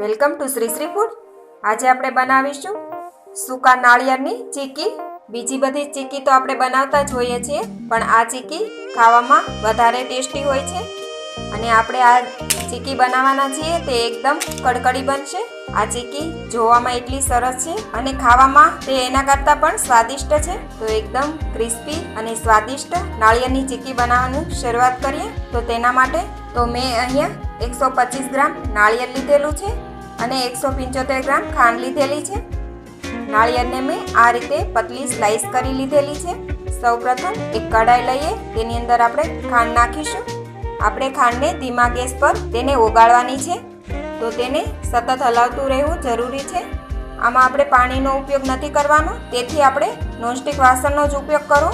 Welcome to Shri Shri food. આજે આપણે બનાવીશું સૂકા નાળિયેરની ચીકી. બીજી બધી ચીકી તો આપણે બનાવતા જ હોઈએ છીએ, પણ આ ચીકી ખાવામાં વધારે ટેસ્ટી હોય છે. અને આપણે આ ચીકી બનાવવાના છીએ, તે એકદમ કડકડી બનશે. આ ચીકી જોવામાં એટલી સરસ છે અને ખાવામાં તે એના કરતાં પણ સ્વાદિષ્ટ છે. તો એકદમ ક્રિસ્પી અને સ્વાદિષ્ટ નાળિયેરની ચીકી બનાવવાની શરૂઆત કરીએ. તો તેના માટે તો મેં અહીંયા એકસો પચીસ ગ્રામ નાળિયેર લીધેલું છે. અને એકસો પંચોતેર ગ્રામ ખાંડ લીધેલી છે. નાળિયેરને મેં આ રીતે પતલી સ્લાઈસ કરી લીધેલી છે. સૌપ્રથમ એક કઢાઈ લઈએ, તેની અંદર આપણે ખાંડ નાખીશું. આપણે ખાંડને ધીમા ગેસ પર તેને ઓગાળવાની છે. તો તેને સતત હલાવતું રહેવું જરૂરી છે. આમાં આપણે પાણીનો ઉપયોગ નથી કરવાનો, તેથી આપણે નોનસ્ટિક વાસણનો જ ઉપયોગ કરો.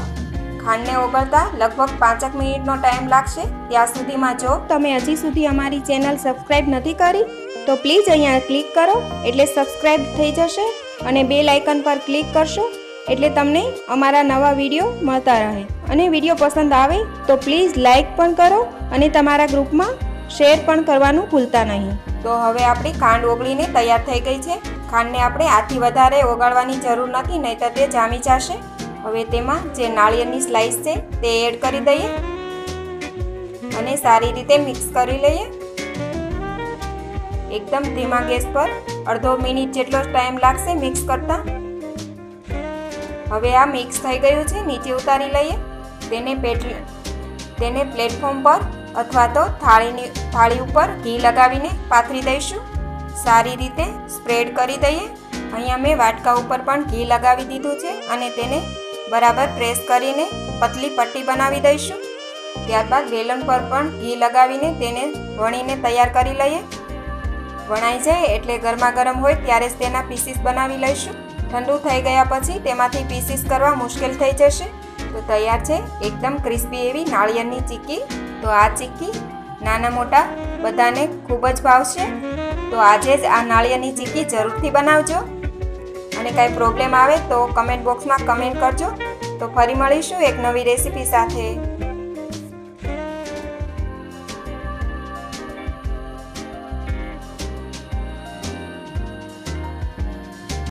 ખાંડને ઓગળતા લગભગ પાંચક મિનિટનો ટાઈમ લાગશે. ત્યાં સુધીમાં જો તમે હજી સુધી અમારી ચેનલ સબસ્ક્રાઈબ નથી કરી, તો પ્લીઝ અહીંયા ક્લિક કરો એટલે સબસ્ક્રાઈબ થઈ જશે અને બે લાઇકન પર ક્લિક કરશો એટલે તમને અમારા નવા વીડિયો મળતા રહે. અને વીડિયો પસંદ આવે તો પ્લીઝ લાઇક પણ કરો અને તમારા ગ્રુપમાં શેર પણ કરવાનું ભૂલતા નહીં. તો હવે આપણી ખાંડ ઓગળીને તૈયાર થઈ ગઈ છે. ખાંડને આપણે આથી વધારે ઓગાળવાની જરૂર નથી નહીં તો તે જામી જશે. હવે તેમાં જે નાળિયેરની સ્લાઈસ છે, તે એડ કરી દઈએ. અને સારી રીતે મિક્સ કરી લઈએ. એકદમ ધીમા ગેસ પર અડધો મિનિટ જેટલો ટાઈમ લાગશે મિક્સ કરતા. હવે આ મિક્સ થઈ ગયું છે, નીચે ઉતારી લઈએ. તેને પેટ, તેને પ્લેટફોર્મ પર અથવા તો થાળીની, થાળી ઉપર ઘી લગાવીને પાથરી દઈશું. સારી રીતે સ્પ્રેડ કરી દઈએ. અહીંયા મેં વાટકા ઉપર પણ ઘી લગાવી દીધું છે અને તેને બરાબર પ્રેસ કરીને પતલી પટ્ટી બનાવી દઈશું. ત્યારબાદ વેલણ પર પણ ઘી લગાવીને તેને વણીને તૈયાર કરી લઈએ. વણાઈ જાય એટલે ગરમા ગરમ હોય ત્યારે જ તેના પીસીસ બનાવી લઈશું. ઠંડુ થઈ ગયા પછી તેમાંથી પીસીસ કરવા મુશ્કેલ થઈ જશે. તો તૈયાર છે એકદમ ક્રિસ્પી એવી નાળિયેરની ચીક્કી તો આ ચીક્કી નાના મોટા બધાને ખૂબ જ ભાવશે. તો આજે જ આ નાળિયેરની ચીક્કી જરૂરથી બનાવજો. અને કાંઈ પ્રોબ્લેમ આવે તો કમેન્ટ બોક્સમાં કમેન્ટ કરજો. તો ફરી મળીશું એક નવી રેસીપી સાથે.